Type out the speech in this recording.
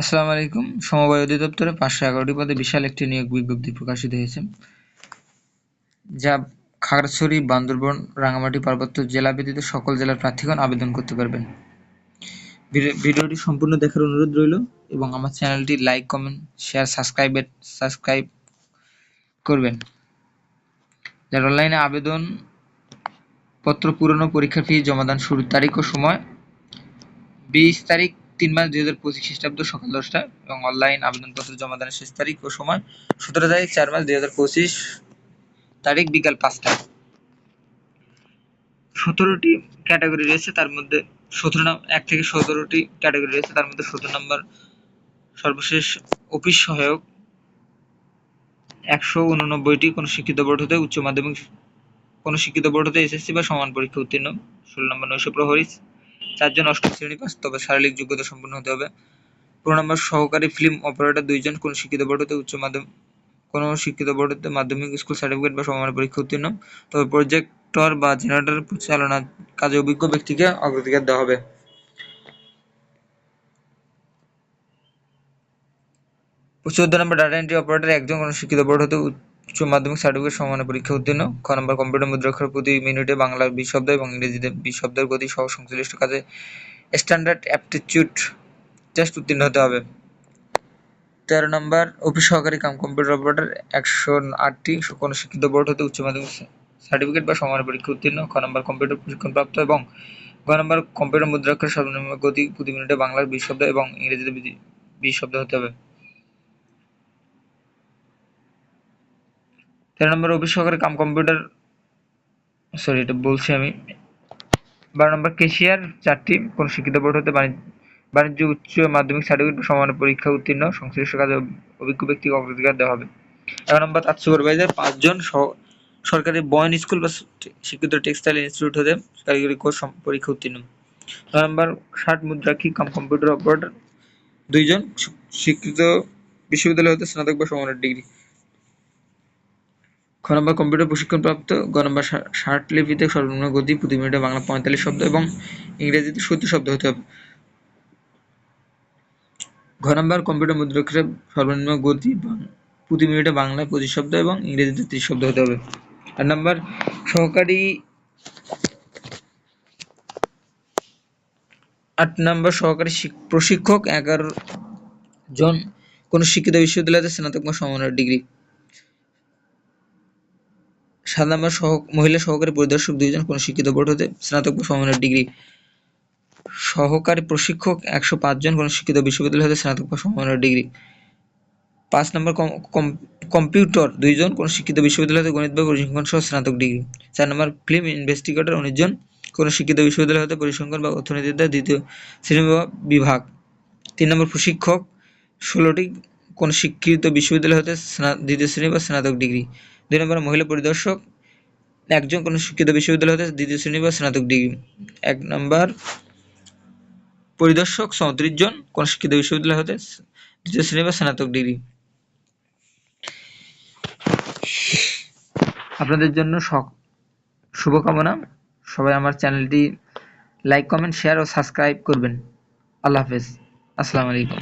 আসসালামু আলাইকুম। সমবায় অধিদপ্তরে পাঁচশো এগারোটি পদে বিশাল একটি নিয়োগ বিজ্ঞপ্তি প্রকাশিত হয়েছে। যা খাগড়াছড়ি, বান্দরবন রাঙামাটি পার্বত্য জেলা ব্যতীত সকল জেলার প্রার্থীগণ আবেদন করতে পারবেন। ভিডিওটি সম্পূর্ণ দেখার অনুরোধ রইল এবং আমার চ্যানেলটি like, comment, share, subscribe subscribe করবেন। যার অনলাইনে আবেদন পত্র পূরণ ও পরীক্ষার ফি জমাদান শুরুর তারিখ ও সময়, বিশ তারিখ তিন মাস দুই হাজার পঁচিশ খ্রিস্টাব্দ সকাল দশটা এবং অনলাইন আবেদনপত্র জমাদানের শেষ তারিখ ও সময় সতেরো তারিখ চার মাস দুই হাজার পঁচিশ তারিখ বিকাল পাঁচটা। সতেরোটি ক্যাটাগরি রয়েছে, তার মধ্যে সতেরো এক থেকে সতেরোটি ক্যাটাগরি রয়েছে, তার মধ্যে সতেরো নম্বর সর্বশেষ অফিস সহায়ক, একশো উননব্বইটি কোনো শিক্ষিত বোর্ড হতে, উচ্চ মাধ্যমিক কোনো শিক্ষিত বোর্ড হতে এসএসসি বা সমান পরীক্ষা উত্তীর্ণ, ষোলো নম্বর নৈশ প্রহরী চারজন অষ্টম শ্রেণি পাস, তবে শারীরিক যোগ্যতা সম্পন্ন হতে হবে। পনেরো নম্বর সহকারী ফিল্ম অপারেটর দুইজন, কোন শিক্ষিত বোর্ড হতে উচ্চ মাধ্যমিক কোনো শিক্ষিত বোর্ড হতে মাধ্যমিক স্কুল সার্টিফিকেট বা সমান পরীক্ষা উত্তীর্ণ। তবে প্রজেক্টর বা জেনারেটর পরিচালনা কাজে অভিজ্ঞ ব্যক্তিকে অগ্রাধিকার দেওয়া হবে। চোদ্দ নম্বর ডাটা এন্ট্রি অপারেটর একজন কোনো শিক্ষিত বোর্ড হতে উচ্চ মাধ্যমিক সার্টিফিকেট সমানে পরীক্ষা উত্তীর্ণ। খ নম্বর কম্পিউটার মুদ্রাক্ষর প্রতি মিনিটে বাংলা বিশ শব্দ এবং ইংরেজিতে বিশ শব্দের গতি সহ সংশ্লিষ্ট কাজে স্ট্যান্ডার্ড অ্যাপটিচিউড টেস্ট উত্তীর্ণ হতে হবে। তেরো নম্বর, অফিস সহকারী কাম কম্পিউটার অপারেটর একশো আটটি কোনো শিক্ষিত বোর্ড হতে উচ্চ মাধ্যমিক সার্টিফিকেট বা সমান পরীক্ষা উত্তীর্ণ। খ নম্বর কম্পিউটার প্রশিক্ষণপ্রাপ্ত এবং গ নম্বর কম্পিউটার মুদ্রাক্ষর সর্বনিম্ন গতি প্রতি মিনিটে বাংলার বিশ শব্দ এবং ইংরেজিতে বিশ শব্দ হতে হবে। তেরো নম্বর অফিস সহকারী কাম কম্পিউটার সরি এটা বলছি আমি। বারো নম্বর কেশিয়ার, চারটি, কোন শিক্ষিত বোর্ড হতে বাণিজ্য, উচ্চ মাধ্যমিক সার্টিফিকেট সমান পরীক্ষা উত্তীর্ণ, সংশ্লিষ্ট কাজে অভিজ্ঞ ব্যক্তিকে অগ্রাধিকার দেওয়া হবে। এগারো নম্বর তার সুপারভাইজার পাঁচজন সরকারি বয়ন স্কুল বা শিক্ষিত টেক্সটাইল ইনস্টিটিউট হতে কারিগরি কোর্স পরীক্ষা উত্তীর্ণ। নয় নম্বর ষাট মুদ্রাক্ষী কাম কম্পিউটার অপারেটর দুইজন শিক্ষিত বিশ্ববিদ্যালয় হতে স্নাতক বা সমানের ডিগ্রি। খ কম্পিউটার প্রশিক্ষণপ্রাপ্ত গ নম্বর ষাট লিপিতে সর্বনিম্ন গতি প্রতি মিনিটে বাংলা পঁয়তাল্লিশ শব্দ এবং ইংরেজিতে সত্তর শব্দ হতে হবে। ঘ কম্পিউটার মুদ্রাক্ষরে সর্বনিম্ন গতি প্রতি মিনিটে বাংলায় পঁচিশ শব্দ এবং ইংরেজিতে ত্রিশ শব্দ হতে হবে। আট নম্বর সহকারী আট নম্বর সহকারী প্রশিক্ষক এগারো জন। কোন শিক্ষিত বিশ্ববিদ্যালয়তে স্নাতক বা সমানের ডিগ্রি? সাত নম্বর সহ, মহিলা সহকারী পরিদর্শক দুইজন কোন শিক্ষিত বোর্ড হতে স্নাতক বা সমমানের ডিগ্রি। সহকারী প্রশিক্ষক একশো জন, কোন শিক্ষিত বিশ্ববিদ্যালয় হতে স্নাতক বা সমমানের ডিগ্রি। পাঁচ নম্বর কম্পিউটার দুইজন কোন শিক্ষিত বিশ্ববিদ্যালয় হতে গণিত বা পরিসংখ্যান সহ স্নাতক ডিগ্রি। চার নম্বর ফিল্ম ইনভেস্টিগেটর উনিশ জন, কোন শিক্ষিত বিশ্ববিদ্যালয় হতে পরিসংখ্যান বা অর্থনীতিতে দ্বিতীয় শ্রেণি বিভাগ। তিন নম্বর প্রশিক্ষক, ষোলোটি কোন শিক্ষিত বিশ্ববিদ্যালয় হতে দ্বিতীয় শ্রেণি বা স্নাতক ডিগ্রি। দুই নম্বর, মহিলা পরিদর্শক। একজন কোনো শিক্ষিত বিশ্ববিদ্যালয় হতে দ্বিতীয় শ্রেণি বা স্নাতক ডিগ্রি। এক নম্বর, পরিদর্শক চৌত্রিশ জন কোন শিক্ষিত বিশ্ববিদ্যালয় হতে দ্বিতীয় শ্রেণি বা স্নাতক ডিগ্রি। আপনাদের জন্য শুভকামনা। সবাই আমার চ্যানেলটি লাইক, কমেন্ট, শেয়ার ও সাবস্ক্রাইব করবেন। আল্লাহ হাফেজ। আসসালামু আলাইকুম।